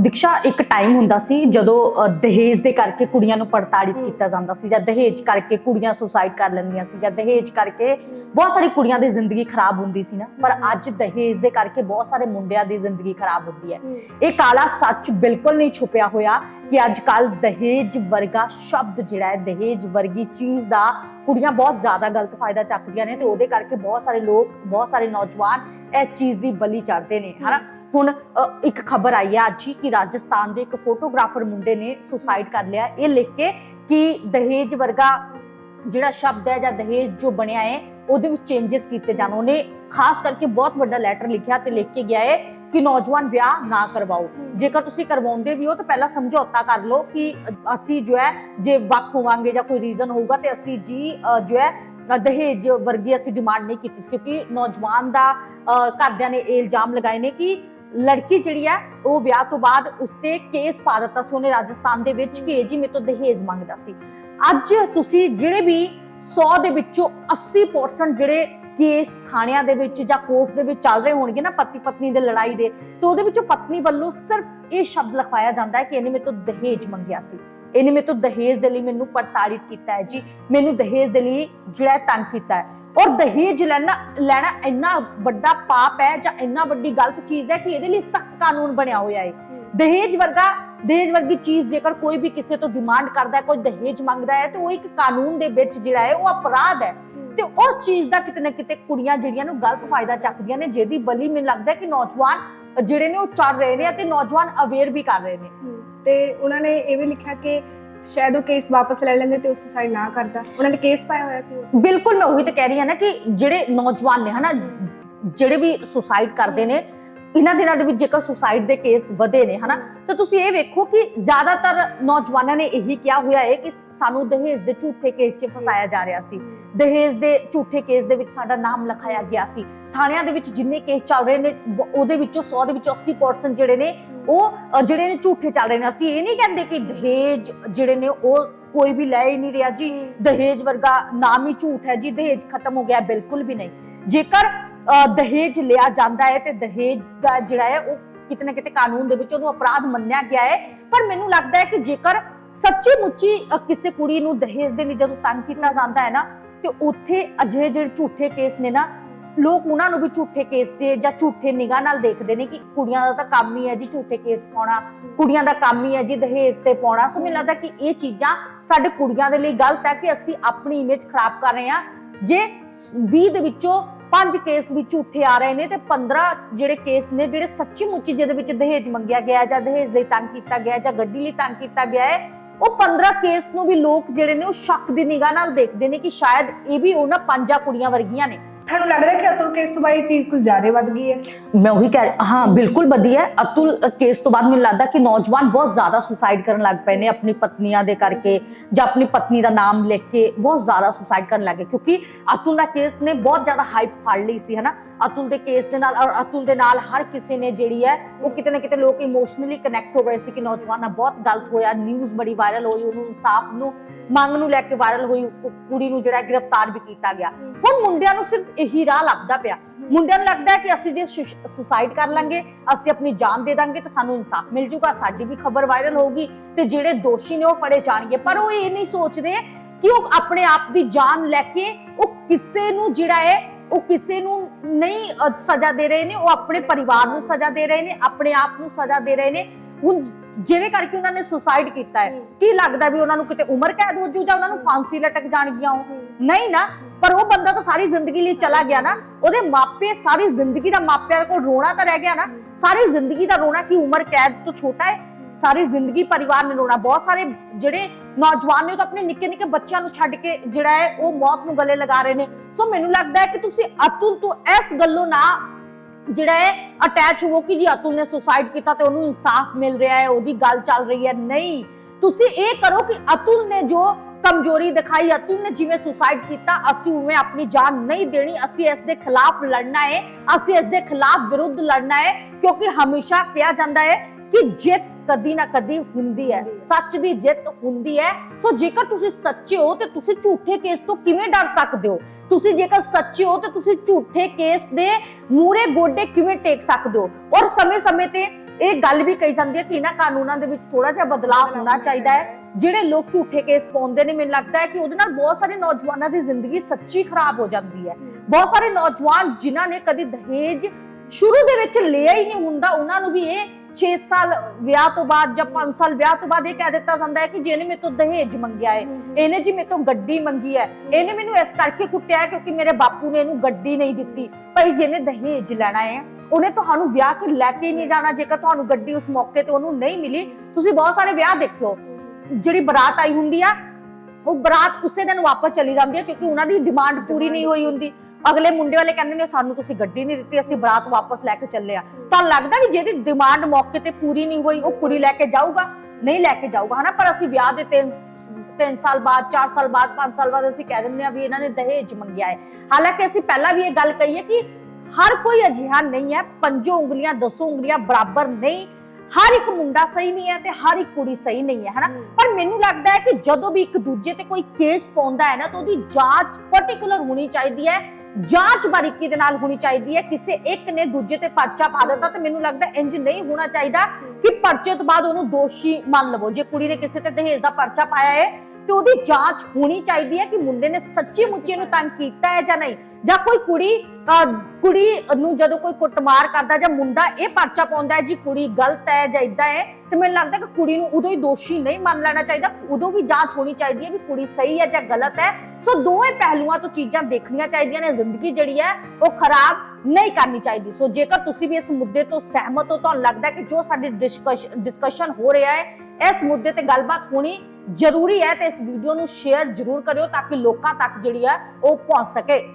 ਦਿਕਸ਼ਾ ਇੱਕ ਟਾਈਮ ਹੁੰਦਾ ਸੀ ਜਦੋਂ ਦਹੇਜ ਦੇ ਕਰਕੇ ਕੁੜੀਆਂ ਨੂੰ ਪ੍ਰਤਾੜਿਤ ਕੀਤਾ ਜਾਂਦਾ ਸੀ ਜਾਂ ਦਹੇਜ ਕਰਕੇ ਕੁੜੀਆਂ ਸੁਸਾਈਡ ਕਰ ਲੈਂਦੀਆਂ ਸੀ ਜਾਂ ਦਹੇਜ ਕਰਕੇ ਬਹੁਤ ਸਾਰੀ ਕੁੜੀਆਂ ਦੀ ਜ਼ਿੰਦਗੀ ਖਰਾਬ ਹੁੰਦੀ ਸੀ ਨਾ। ਪਰ ਅੱਜ ਦਹੇਜ ਦੇ ਕਰਕੇ ਬਹੁਤ ਸਾਰੇ ਮੁੰਡਿਆਂ ਦੀ ਜ਼ਿੰਦਗੀ ਖਰਾਬ ਹੁੰਦੀ ਹੈ। ਇਹ ਕਾਲਾ ਸੱਚ ਬਿਲਕੁਲ ਨਹੀਂ ਛੁਪਿਆ ਹੋਇਆ। ਕਿ ਅੱਜ ਕੱਲ ਦਹੇਜ ਵਰਗਾ ਸ਼ਬਦ ਜਿਹੜਾ ਹੈ, ਦਹੇਜ ਵਰਗੀ ਚੀਜ਼ ਦਾ ਕੁੜੀਆਂ ਬਹੁਤ ਜ਼ਿਆਦਾ ਗਲਤ ਫਾਇਦਾ ਚੱਕਦੀਆਂ ਨੇ ਤੇ ਉਹਦੇ ਕਰਕੇ ਬਹੁਤ ਸਾਰੇ ਲੋਕ, ਬਹੁਤ ਸਾਰੇ ਨੌਜਵਾਨ ਇਸ ਚੀਜ਼ ਦੀ ਬਲੀ ਚੜਦੇ ਨੇ, ਹਨਾ? ਹੁਣ ਇੱਕ ਖਬਰ ਆਈ ਹੈ ਅੱਜ ਹੀ ਕਿ ਰਾਜਸਥਾਨ ਦੇ ਇੱਕ ਫੋਟੋਗ੍ਰਾਫਰ ਮੁੰਡੇ ਨੇ ਸੁਸਾਈਡ ਕਰ ਲਿਆ। ਇਹ ਲਿਖ ਕੇ ਕਿ ਦਹੇਜ ਵਰਗਾ ਜਿਹੜਾ ਸ਼ਬਦ ਹੈ ਜਾਂ ਦਹੇਜ ਜੋ ਬਣਿਆ ਹੈ, ਉਹਦੇ ਵਿੱਚ ਚੇਂਜਸ ਕੀਤੇ ਜਾਣ। ਉਹਨੇ ਖਾਸ ਕਰਕੇ ਬਹੁਤ ਵੱਡਾ ਲੈਟਰ ਲਿਖਿਆ ਤੇ ਲਿਖ ਕੇ ਗਿਆ ਹੈ ਕਿ ਨੌਜਵਾਨ ਵਿਆਹ ਨਾ ਕਰਵਾਓ। ਜੇਕਰ ਤੁਸੀਂ ਕਰਵਾਉਂਦੇ ਵੀ ਹੋ ਤਾਂ ਪਹਿਲਾਂ ਸਮਝੌਤਾ ਕਰ ਲਓ ਕਿ ਅਸੀਂ ਜੋ ਹੈ ਜੇ ਵੱਖ ਹੋਵਾਂਗੇ ਜਾਂ ਕੋਈ ਰੀਜ਼ਨ ਹੋਊਗਾ ਤੇ ਅਸੀਂ ਜੀ ਜੋ ਹੈ ਦਹੇਜ ਵਰਗੀ ਅਸੀਂ ਡਿਮਾਂਡ ਨਹੀਂ ਕੀਤੀ ਕਿਉਂਕਿ ਨੌਜਵਾਨ ਦਾ ਅ, ਘਰਦਿਆਂ ਨੇ ਇਹ ਇਲਜ਼ਾਮ ਲਗਾਏ ਨੇ ਕਿ ਲੜਕੀ ਜਿਹੜੀ ਹੈ ਉਹ ਵਿਆਹ ਤੋਂ ਬਾਅਦ ਉਸਤੇ ਕੇਸ ਪਾ ਦਿੱਤਾ ਸੀ। ਉਹਨੇ ਰਾਜਸਥਾਨ ਦੇ ਵਿੱਚ ਕਿ ਜੀ ਮੇਰੇ ਤੋਂ ਦਹੇਜ ਮੰਗਦਾ ਸੀ। ਅੱਜ ਤੁਸੀਂ ਜਿਹੜੇ ਵੀ 100 ਦੇ ਵਿੱਚੋਂ 80% ਜਿਹੜੇ ਕੇਸ ਥਾਣਿਆਂ ਦੇ ਵਿੱਚ ਜਾਂ ਕੋਰਟ ਦੇ ਵਿੱਚ ਚੱਲ ਰਹੇ ਹੋਣਗੇ ਨਾ ਪਤੀ ਪਤਨੀ ਦੇ ਲੜਾਈ ਦੇ, ਤੇ ਉਹਦੇ ਵਿੱਚੋਂ ਪਤਨੀ ਵੱਲੋਂ ਸਿਰਫ ਇਹ ਸ਼ਬਦ ਲਿਖਵਾਇਆ ਜਾਂਦਾ ਹੈ ਕਿ ਇਹਨੇ ਮੇਰੇ ਤੋਂ ਦਹੇਜ ਮੰਗਿਆ ਸੀ। ਇਹਨੇ ਮੇਰੇ ਤੋਂ ਦਹੇਜ ਦੇ ਲਈ ਮੈਨੂੰ ਪ੍ਰਤਾੜਿਤ ਕੀਤਾ ਹੈ ਜੀ, ਮੈਨੂੰ ਦਹੇਜ ਦੇ ਲਈ ਜਿਹੜਾ ਤੰਗ ਕੀਤਾ ਹੈ। ਔਰ ਦਹੇਜ ਲੈਣਾ ਲੈਣਾ ਇੰਨਾ ਵੱਡਾ ਪਾਪ ਹੈ ਜਾਂ ਇੰਨਾ ਵੱਡੀ ਗਲਤ ਚੀਜ਼ ਹੈ ਕਿ ਇਹਦੇ ਲਈ ਸਖਤ ਕਾਨੂੰਨ ਬਣਿਆ ਹੋਇਆ ਹੈ। ਦਹੇਜ ਵਰਗਾ, ਦਹੇਜ ਵਰਗੀ ਚੀਜ਼ ਜੇਕਰ ਕੋਈ ਵੀ ਕਿਸੇ ਤੋਂ ਡਿਮਾਂਡ ਕਰਦਾ ਹੈ, ਕੋਈ ਦਹੇਜ ਮੰਗਦਾ ਹੈ, ਤੇ ਉਹ ਇੱਕ ਕਾਨੂੰਨ ਦੇ ਵਿੱਚ ਜਿਹੜਾ ਹੈ, ਉਹ ਅਪਰਾਧ ਹੈ। ਤੇ ਉਸ ਚੀਜ਼ ਦਾ ਕਿਤੇ ਨਾ ਕਿਤੇ ਕੁੜੀਆਂ ਜਿਹੜੀਆਂ ਨੂੰ ਗਲਤ ਫਾਇਦਾ ਚੱਕਦੀਆਂ ਨੇ ਜਿਹਦੀ ਬਲੀ ਮੈਨੂੰ ਲੱਗਦਾ ਕਿ ਨੌਜਵਾਨ ਜਿਹੜੇ ਨੇ ਉਹ ਚੜ ਰਹੇ ਨੇ ਅਤੇ ਨੌਜਵਾਨ ਅਵੇਅਰ ਵੀ ਕਰ ਰਹੇ ਨੇ ਤੇ ਉਹਨਾਂ ਨੇ ਇਹ ਵੀ ਲਿਖਿਆ ਕਿ ਸ਼ਾਇਦ ਉਹ ਕੇਸ ਵਾਪਸ ਲੈ ਲੈਂਦੇ ਤੇ ਉਹ ਸੁਸਾਈਡ ਨਾ ਕਰਦਾ ਉਹਨਾਂ ਨੇ ਕੇਸ ਪਾਇਆ ਹੋਇਆ ਸੀ। ਬਿਲਕੁਲ ਮੈਂ ਉਹੀ ਤਾਂ ਕਹਿ ਰਹੀ ਹਾਂ ਨਾ ਕਿ ਜਿਹੜੇ ਨੌਜਵਾਨ ਨੇ ਹਨਾ ਜਿਹੜੇ ਵੀ ਸੁਸਾਈਡ ਕਰਦੇ ਨੇ ਇਹਨਾਂ ਦਿਨਾਂ ਦੇ ਵਿੱਚ ਜੇਕਰ ਸੁਸਾਈਡ ਦੇ ਕੇਸ ਵਧੇ ਨੇ, ਹਨਾ, ਤਾਂ ਤੁਸੀਂ ਇਹ ਵੇਖੋ ਕਿ ਜ਼ਿਆਦਾਤਰ ਨੌਜਵਾਨਾਂ ਨੇ ਇਹੀ ਕਿਹਾ ਹੋਇਆ ਹੈ ਕਿ ਸਾਨੂੰ ਦਹੇਜ ਦੇ ਝੂਠੇ ਕੇਸ 'ਚ ਫਸਾਇਆ ਜਾ ਰਿਹਾ ਸੀ। ਦਹੇਜ ਦੇ ਝੂਠੇ ਕੇਸ ਦੇ ਵਿੱਚ ਸਾਡਾ ਨਾਮ ਲਿਖਾਇਆ ਗਿਆ ਸੀ। ਥਾਣਿਆਂ ਦੇ ਵਿੱਚ ਜਿੰਨੇ ਕੇਸ ਚੱਲ ਰਹੇ ਨੇ ਉਹਦੇ ਵਿੱਚੋਂ 100 ਦੇ ਵਿੱਚੋਂ 80% ਜਿਹੜੇ ਨੇ, ਉਹ ਜਿਹੜੇ ਨੇ ਝੂਠੇ ਚੱਲ ਰਹੇ ਨੇ। ਅਸੀਂ ਇਹ ਨਹੀਂ ਕਹਿੰਦੇ ਕਿ ਦਹੇਜ ਜਿਹੜੇ ਨੇ, ਉਹ ਕੋਈ ਵੀ ਲੈ ਹੀ ਨਹੀਂ ਰਿਹਾ ਜੀ। ਦਹੇਜ ਵਰਗਾ ਨਾਮ ਹੀ ਝੂਠ ਹੈ ਜੀ। ਦਹੇਜ ਖਤਮ ਹੋ ਗਿਆ ਬਿਲਕੁਲ ਵੀ ਨਹੀਂ। ਜੇਕਰ ਦਹੇਜ ਲਿਆ ਜਾਂਦਾ ਹੈ ਤੇ ਦਹੇਜ ਦਾ ਜਿਹੜਾ ਹੈ ਉਹ ਕਿਤੇ ਨਾ ਕਿਤੇ ਕਾਨੂੰਨ ਦੇ ਵਿੱਚ ਉਹਨੂੰ ਅਪਰਾਧ ਮੰਨਿਆ ਗਿਆ ਹੈ। ਪਰ ਮੈਨੂੰ ਲੱਗਦਾ ਹੈ ਕਿ ਜੇਕਰ ਸੱਚੀ ਮੁੱਚੀ ਕਿਸੇ ਕੁੜੀ ਨੂੰ ਦਹੇਜ ਦੇ ਲਈ ਜਦੋਂ ਤੰਗ ਕੀਤਾ ਜਾਂਦਾ ਹੈ ਨਾ, ਤੇ ਉੱਥੇ ਅਜਿਹੇ ਜਿਹੜੇ ਝੂਠੇ ਕੇਸ ਨੇ ਨਾ, ਲੋਕ ਉਹਨਾਂ ਨੂੰ ਵੀ ਝੂਠੇ ਕੇਸ ਦੇ ਜਾਂ ਝੂਠੇ ਨਿਗਾਹ ਨਾਲ ਦੇਖਦੇ ਨੇ ਕਿ ਕੁੜੀਆਂ ਦਾ ਤਾਂ ਕੰਮ ਹੀ ਹੈ ਜੀ ਝੂਠੇ ਕੇਸ ਪਾਉਣਾ, ਕੁੜੀਆਂ ਦਾ ਕੰਮ ਹੀ ਹੈ ਜੀ ਦਹੇਜ ਤੇ ਪਾਉਣਾ। ਸੋ ਮੈਨੂੰ ਲੱਗਦਾ ਕਿ ਇਹ ਚੀਜ਼ਾਂ ਸਾਡੇ ਕੁੜੀਆਂ ਦੇ ਲਈ ਗਲਤ ਹੈ ਕਿ ਅਸੀਂ ਆਪਣੀ ਇਮੇਜ ਖਰਾਬ ਕਰ ਰਹੇ ਹਾਂ। ਜੇ 20 ਦੇ ਵਿੱਚੋਂ 5 ਕੇਸ ਵੀ ਝੂਠੇ ਆ ਰਹੇ ਨੇ ਤੇ 15 ਜਿਹੜੇ ਕੇਸ ਨੇ, ਜਿਹੜੇ ਸੱਚੀ ਮੁੱਚੀ ਜਿਹਦੇ ਵਿੱਚ ਦਹੇਜ ਮੰਗਿਆ ਗਿਆ ਜਾਂ ਦਹੇਜ ਲਈ ਤੰਗ ਕੀਤਾ ਗਿਆ ਜਾਂ ਗੱਡੀ ਲਈ ਤੰਗ ਕੀਤਾ ਗਿਆ ਹੈ, ਉਹ 15 ਕੇਸ ਨੂੰ ਵੀ ਲੋਕ ਜਿਹੜੇ ਨੇ ਉਹ ਸ਼ੱਕ ਦੀ ਨਿਗਾਹ ਨਾਲ ਦੇਖਦੇ ਨੇ ਕਿ ਸ਼ਾਇਦ ਇਹ ਵੀ ਉਹਨਾਂ ਪੰਜਾਂ ਕੁੜੀਆਂ ਵਰਗੀਆਂ ਨੇ। ਤੁਹਾਨੂੰ ਲੱਗ ਰਿਹਾ ਕਿ ਅਤੁਲ ਕੇਸ ਤੋਂ ਬਾਅਦ ਇਹ ਚੀਜ਼ ਕੁਝ ਜ਼ਿਆਦਾ ਵੱਧ ਗਈ ਹੈ ਮੈਂ ਉਹੀ ਕਹਿ ਰਹੀ ਹਾਂ ਬਿਲਕੁਲ ਵਧੀਆ ਹੈ ਅਤੁਲ ਅ, ਕੇਸ ਤੋਂ ਬਾਅਦ ਮੈਨੂੰ ਲੱਗਦਾ ਕਿ ਨੌਜਵਾਨ ਬਹੁਤ ਜ਼ਿਆਦਾ ਸੁਸਾਈਡ ਕਰਨ ਲੱਗ ਪਏ ਨੇ ਆਪਣੀ ਪਤਨੀਆਂ ਦੇ ਕਰਕੇ ਜਾਂ ਆਪਣੀ ਪਤਨੀ ਦਾ ਨਾਮ ਲਿਖ ਕੇ ਬਹੁਤ ਜ਼ਿਆਦਾ ਸੁਸਾਈਡ ਕਰਨ ਲੱਗੇ ਕਿਉਂਕਿ ਅਤੁਲ ਦਾ ਕੇਸ ਨੇ ਬਹੁਤ ਜ਼ਿਆਦਾ ਹਾਈਪ ਫੜ ਲਈ ਸੀ ਹਨਾ ਅਤੁਲ ਦੇ ਕੇਸ ਦੇ ਨਾਲ ਔਰ ਅਤੁਲ ਦੇ ਨਾਲ ਹਰ ਕਿਸੇ ਨੇ ਜਿਹੜੀ ਹੈ ਉਹ ਕਿਤੇ ਨਾ ਕਿਤੇ ਲੋਕ ਇਮੋਸ਼ਨਲੀ ਕਨੈਕਟ ਹੋ ਗਏ ਸੀ ਕਿ ਨੌਜਵਾਨ ਨਾਲ ਬਹੁਤ ਗਲਤ ਹੋਇਆ ਨਿਊਜ਼ ਬੜੀ ਵਾਇਰਲ ਹੋਈ, ਉਹਨੂੰ ਇਨਸਾਫ ਨੂੰ, ਮੰਗ ਨੂੰ ਲੈ ਕੇ ਵਾਇਰਲ ਹੋਈ ਕੁੜੀ ਨੂੰ ਜਿਹੜਾ ਗ੍ਰਿਫਤਾਰ ਵੀ ਕੀਤਾ ਗਿਆ। ਹੁਣ ਮੁੰਡਿਆਂ ਨੂੰ ਸਿਰਫ ਇਹੀ ਰਾਹ ਲੱਭਦਾ ਪਿਆ। ਮੁੰਡਿਆਂ ਨੂੰ ਲੱਗਦਾ ਹੈ ਕਿ ਅਸੀਂ ਜੇ ਸੁਸਾਈਡ ਕਰ ਲਾਂਗੇ, ਅਸੀਂ ਆਪਣੀ ਜਾਨ ਦੇ ਦਾਂਗੇ ਤਾਂ ਸਾਨੂੰ ਇਨਸਾਫ ਮਿਲ ਜੂਗਾ, ਸਾਡੀ ਵੀ ਖਬਰ ਵਾਇਰਲ ਹੋਊਗੀ ਤੇ ਜਿਹੜੇ ਦੋਸ਼ੀ ਨੇ ਉਹ ਫੜੇ ਜਾਣਗੇ। ਪਰ ਉਹ ਇਹ ਨਹੀਂ ਸੋਚਦੇ ਕਿ ਉਹ ਆਪਣੇ ਆਪ ਦੀ ਜਾਨ ਲੈ ਕੇ ਉਹ ਕਿਸੇ ਨੂੰ ਜਿਹੜਾ ਹੈ, ਉਹ ਕਿਸੇ ਨੂੰ ਨਹੀਂ ਸਜ਼ਾ ਦੇ ਰਹੇ ਨੇ ਉਹ ਆਪਣੇ ਪਰਿਵਾਰ ਨੂੰ ਸਜ਼ਾ ਦੇ ਰਹੇ ਨੇ ਆਪਣੇ ਆਪ ਨੂੰ ਸਜ਼ਾ ਦੇ ਰਹੇ ਨੇ। ਹੁਣ ਜਿਹਦੇ ਕਰਕੇ ਉਹਨਾਂ ਨੇ ਸੁਸਾਈਡ ਕੀਤਾ ਹੈ ਕੀ ਲੱਗਦਾ ਵੀ ਉਹਨਾਂ ਨੂੰ ਕਿਤੇ ਉਮਰ ਕੈਦ ਹੋ ਜੂ ਜਾਂ ਉਹਨਾਂ ਨੂੰ ਫਾਂਸੀ ਲਟਕ ਜਾਣਗੀਆਂ ਉਹ? ਨਹੀਂ ਨਾ ਪਰ ਉਹ ਬੰਦਾ ਤਾਂ ਸਾਰੀ ਜ਼ਿੰਦਗੀ ਲਈ ਚਲਾ ਗਿਆ ਨਾ ਉਹਦੇ ਮਾਪੇ ਸਾਰੀ ਜ਼ਿੰਦਗੀ ਦਾ ਮਾਪਿਆਂ ਕੋਲ ਰੋਣਾ ਤਾਂ ਰਹਿ ਗਿਆ ਨਾ ਸਾਰੀ ਜ਼ਿੰਦਗੀ ਦਾ ਰੋਣਾ ਕੀ ਉਮਰ ਕੈਦ ਤੋਂ ਛੋਟਾ ਹੈ ਸਾਰੀ ਜ਼ਿੰਦਗੀ ਪਰਿਵਾਰ ਨੇ ਰੋਣਾ। ਬਹੁਤ ਸਾਰੇ ਜਿਹੜੇ ਨੌਜਵਾਨ ਨੇ ਉਹ ਤਾਂ ਆਪਣੇ ਨਿੱਕੇ ਨਿੱਕੇ ਬੱਚਿਆਂ ਨੂੰ ਛੱਡ ਕੇ ਜਿਹੜਾ ਹੈ ਉਹ ਮੌਤ ਨੂੰ ਗਲੇ ਲਗਾ ਰਹੇ ਨੇ। ਸੋ ਮੈਨੂੰ ਲੱਗਦਾ ਹੈ ਕਿ ਤੁਸੀਂ ਅਤੁਲ ਤੋਂ ਇਸ ਗੱਲੋਂ ਨਾ ਜਿਹੜਾ ਹੈ ਅਟੈਚ ਹੋਵੋ ਕਿ ਜੀ ਅਤੁਲ ਨੇ ਸੁਸਾਈਡ ਕੀਤਾ ਤੇ ਉਹਨੂੰ ਇਨਸਾਫ ਮਿਲ ਰਿਹਾ ਹੈ, ਉਹਦੀ ਗੱਲ ਚੱਲ ਰਹੀ ਹੈ। ਨਹੀਂ। ਤੁਸੀਂ ਇਹ ਕਰੋ ਕਿ ਅਤੁਲ ਨੇ ਜੋ ਕਮਜ਼ੋਰੀ ਦਿਖਾਈ, ਅਤੁਲ ਨੇ ਜਿਵੇਂ ਸੁਸਾਈਡ ਕੀਤਾ, ਅਸੀਂ ਉਵੇਂ ਆਪਣੀ ਜਾਨ ਨਹੀਂ ਦੇਣੀ। ਅਸੀਂ ਇਸ ਦੇ ਖਿਲਾਫ ਲੜਨਾ ਹੈ, ਅਸੀਂ ਇਸ ਦੇ ਖਿਲਾਫ ਵਿਰੁੱਧ ਲੜਨਾ ਹੈ, ਕਿਉਂਕਿ ਹਮੇਸ਼ਾ ਕਿਹਾ ਜਾਂਦਾ ਹੈ ਕਿ ਜਿੱਤ ਕਦੀ ਨਾ ਕਦੀ ਹੁੰਦੀ ਹੈ, ਸੱਚ ਦੀ ਜਿੱਤ ਹੁੰਦੀ ਹੈ। ਸੋ ਜੇਕਰ ਤੁਸੀਂ ਸੱਚੇ ਹੋ ਤੇ ਤੁਸੀਂ ਝੂਠੇ ਕੇਸ ਤੋਂ ਕਿਵੇਂ ਡਰ ਸਕਦੇ ਹੋ? ਤੁਸੀਂ ਜੇਕਰ ਸੱਚੇ ਹੋ ਤੇ ਤੁਸੀਂ ਝੂਠੇ ਕੇਸ ਦੇ ਮੂਰੇ ਗੋਡੇ ਕਿਵੇਂ ਟੇਕ ਸਕਦੇ ਹੋ? ਔਰ ਸਮੇਂ-ਸਮੇਂ ਤੇ ਇਹ ਗੱਲ ਵੀ ਕਹੀ ਜਾਂਦੀ ਹੈ ਕਿ ਇਹਨਾਂ ਕਾਨੂੰਨਾਂ ਦੇ ਵਿੱਚ ਥੋੜਾ ਜਿਹਾ ਬਦਲਾਅ ਹੋਣਾ ਹੋਣਾ ਚਾਹੀਦਾ ਹੈ। ਜਿਹੜੇ ਲੋਕ ਝੂਠੇ ਕੇਸ ਪਾਉਂਦੇ ਨੇ, ਮੈਨੂੰ ਲੱਗਦਾ ਹੈ ਕਿ ਉਹਦੇ ਨਾਲ ਬਹੁਤ ਸਾਰੇ ਨੌਜਵਾਨਾਂ ਦੀ ਜ਼ਿੰਦਗੀ ਸੱਚੀ ਖਰਾਬ ਹੋ ਜਾਂਦੀ ਹੈ। ਬਹੁਤ ਸਾਰੇ ਨੌਜਵਾਨ ਜਿਨ੍ਹਾਂ ਨੇ ਕਦੀ ਦਹੇਜ ਸ਼ੁਰੂ ਦੇ ਵਿੱਚ ਲਿਆ ਹੀ ਨਹੀਂ ਹੁੰਦਾ, ਉਹਨਾਂ ਨੂੰ ਵੀ ਇਹ 6 ਸਾਲ ਵਿਆਹ ਤੋਂ ਬਾਅਦ ਜਾਂ 5 ਸਾਲ ਵਿਆਹ ਤੋਂ ਬਾਅਦ ਇਹ ਕਹਿ ਦਿੱਤਾ ਜਾਂਦਾ ਹੈ ਕਿ ਜਿਹਨੇ ਮੇਰੇ ਤੋਂ ਦਹੇਜ ਮੰਗਿਆ ਹੈ ਇਹਨੇ ਜੀ ਮੇਰੇ ਤੋਂ ਗੱਡੀ ਮੰਗੀ ਹੈ ਇਹਨੇ ਮੈਨੂੰ ਇਸ ਕਰਕੇ ਕੁੱਟਿਆ ਹੈ ਕਿਉਂਕਿ ਮੇਰੇ ਬਾਪੂ ਨੇ ਇਹਨੂੰ ਗੱਡੀ ਨਹੀਂ ਦਿੱਤੀ। ਭਾਈ ਜਿਹਨੇ ਦਹੇਜ ਲੈਣਾ ਹੈ ਉਹਨੇ ਤੁਹਾਨੂੰ ਵਿਆਹ ਕੇ ਲੈ ਕੇ ਨਹੀਂ ਜਾਣਾ ਜੇਕਰ ਤੁਹਾਨੂੰ ਗੱਡੀ ਉਸ ਮੌਕੇ ਤੇ ਉਹਨੂੰ ਨਹੀਂ ਮਿਲੀ ਤੁਸੀਂ ਬਹੁਤ ਸਾਰੇ ਵਿਆਹ ਦੇਖਿਓ। ਜਿਹੜੀ ਬਰਾਤ ਆਈ ਹੁੰਦੀ ਆ ਉਹ ਬਰਾਤ ਉਸੇ ਦਿਨ ਵਾਪਸ ਚਲੀ ਜਾਂਦੀ ਹੈ ਕਿਉਂਕਿ ਉਹਨਾਂ ਦੀ ਡਿਮਾਂਡ ਪੂਰੀ ਨਹੀਂ ਹੋਈ ਹੁੰਦੀ। ਅਗਲੇ ਮੁੰਡੇ ਵਾਲੇ ਕਹਿੰਦੇ ਨੇ ਸਾਨੂੰ ਤੁਸੀਂ ਗੱਡੀ ਨਹੀਂ ਦਿੱਤੀ ਅਸੀਂ ਬਰਾਤ ਵਾਪਸ ਲੈ ਕੇ ਚੱਲੇ ਆ। ਤਾਂ ਲੱਗਦਾ ਵੀ ਜਿਹਦੀ ਡਿਮਾਂਡ ਮੌਕੇ ਤੇ ਪੂਰੀ ਨਹੀਂ ਹੋਈ ਉਹ ਕੁੜੀ ਲੈ ਕੇ ਜਾਊਗਾ? ਨਹੀਂ ਲੈ ਕੇ ਜਾਊਗਾ ਹਨਾ? ਪਰ ਅਸੀਂ ਵਿਆਹ ਦੇ ਤਿੰਨ ਤਿੰਨ ਸਾਲ ਬਾਅਦ 4 ਸਾਲ ਬਾਅਦ 5 ਸਾਲ ਬਾਅਦ ਅਸੀਂ ਕਹਿ ਦਿੰਦੇ ਆ ਵੀ ਇਹਨਾਂ ਨੇ ਦਹੇਜ ਮੰਗਿਆ ਹੈ। ਹਾਲਾਂਕਿ ਅਸੀਂ ਪਹਿਲਾਂ ਵੀ ਇਹ ਗੱਲ ਕਹੀ ਹੈ ਕਿ ਹਰ ਕੋਈ ਅਜਿਹਾ ਨਹੀਂ ਹੈ ਪੰਜੋ ਉਂਗਲੀਆਂ ਦਸੋ ਉਂਗਲੀਆਂ ਬਰਾਬਰ ਨਹੀਂ। ਹਰ ਇੱਕ ਮੁੰਡਾ ਸਹੀ ਨਹੀਂ ਹੈ ਤੇ ਹਰ ਇੱਕ ਕੁੜੀ ਸਹੀ ਨਹੀਂ ਹੈ ਹਨਾ? ਪਰ ਮੈਨੂੰ ਲੱਗਦਾ ਹੈ ਕਿ ਜਦੋਂ ਵੀ ਇੱਕ ਦੂਜੇ ਤੇ ਕੋਈ ਕੇਸ ਪਾਉਂਦਾ ਹੈ ਨਾ ਤਾਂ ਉਹਦੀ ਜਾਂਚ ਪਾਰਟਿਕੂਲਰ ਹੋਣੀ ਚਾਹੀਦੀ ਹੈ। ਜਾਂਚ ਬਾਰੀਕੀ ਦੇ ਨਾਲ ਹੋਣੀ ਚਾਹੀਦੀ ਹੈ। ਕਿਸੇ ਇੱਕ ਨੇ ਦੂਜੇ ਤੇ ਪਰਚਾ ਪਾ ਦਿੱਤਾ ਤੇ ਮੈਨੂੰ ਲੱਗਦਾ ਇੰਜ ਨਹੀਂ ਹੋਣਾ ਚਾਹੀਦਾ ਕਿ ਪਰਚੇ ਤੋਂ ਬਾਅਦ ਉਹਨੂੰ ਦੋਸ਼ੀ ਮੰਨ ਲਵੋ। ਜੇ ਕੁੜੀ ਨੇ ਕਿਸੇ ਤੇ ਦਹੇਜ ਦਾ ਪਰਚਾ ਪਾਇਆ ਹੈ ਤੇ ਉਹਦੀ ਜਾਂਚ ਹੋਣੀ ਚਾਹੀਦੀ ਹੈ ਕਿ ਮੁੰਡੇ ਨੇ ਸੱਚੀ ਮੁੱਚੀ ਨੂੰ ਤੰਗ ਕੀਤਾ ਹੈ ਜਾਂ ਨਹੀਂ। ਜਾਂ ਕੋਈ ਕੁੜੀ ਕੁੜੀ ਨੂੰ ਜਦੋਂ ਕੋਈ ਕੁੱਟਮਾਰ ਕਰਦਾ ਜਾਂ ਮੁੰਡਾ ਇਹ ਪਰਚਾ ਪਾਉਂਦਾ ਹੈ, ਜੀ ਕੁੜੀ ਗਲਤ ਹੈ ਜਾਂ ਇਦਾਂ ਹੈ, ਤੇ ਮੈਨੂੰ ਲੱਗਦਾ ਕਿ ਕੁੜੀ ਨੂੰ ਉਦੋਂ ਹੀ ਦੋਸ਼ੀ ਨਹੀਂ ਮੰਨ ਲੈਣਾ ਚਾਹੀਦਾ। ਉਦੋਂ ਵੀ ਜਾਂਚ ਹੋਣੀ ਚਾਹੀਦੀ ਹੈ ਵੀ ਕੁੜੀ ਸਹੀ ਹੈ ਜਾਂ ਗਲਤ ਹੈ। ਸੋ ਦੋਵੇਂ ਪਹਿਲੂਆਂ ਤੋਂ ਚੀਜ਼ਾਂ ਦੇਖਣੀਆਂ ਚਾਹੀਦੀਆਂ ਨੇ, ਜ਼ਿੰਦਗੀ ਜਿਹੜੀ ਹੈ ਉਹ ਖਰਾਬ ਨਹੀਂ ਕਰਨੀ ਚਾਹੀਦੀ। ਸੋ ਜੇਕਰ ਤੁਸੀਂ ਵੀ ਇਸ ਮੁੱਦੇ ਤੋਂ ਸਹਿਮਤ ਹੋ, ਤੁਹਾਨੂੰ ਲੱਗਦਾ ਕਿ ਜੋ ਸਾਡੀ ਡਿਸਕਸ਼ਨ ਹੋ ਰਿਹਾ ਹੈ, ਇਸ ਮੁੱਦੇ ਤੇ ਗੱਲਬਾਤ ਹੋਣੀ ਜ਼ਰੂਰੀ ਹੈ ਤੇ ਇਸ ਵੀਡੀਓ ਨੂੰ ਸ਼ੇਅਰ ਜ਼ਰੂਰ ਕਰਿਓ ਤਾਂ ਕਿ ਲੋਕਾਂ ਤੱਕ ਜਿਹੜੀ ਹੈ ਉਹ ਪਹੁੰਚ ਸਕੇ।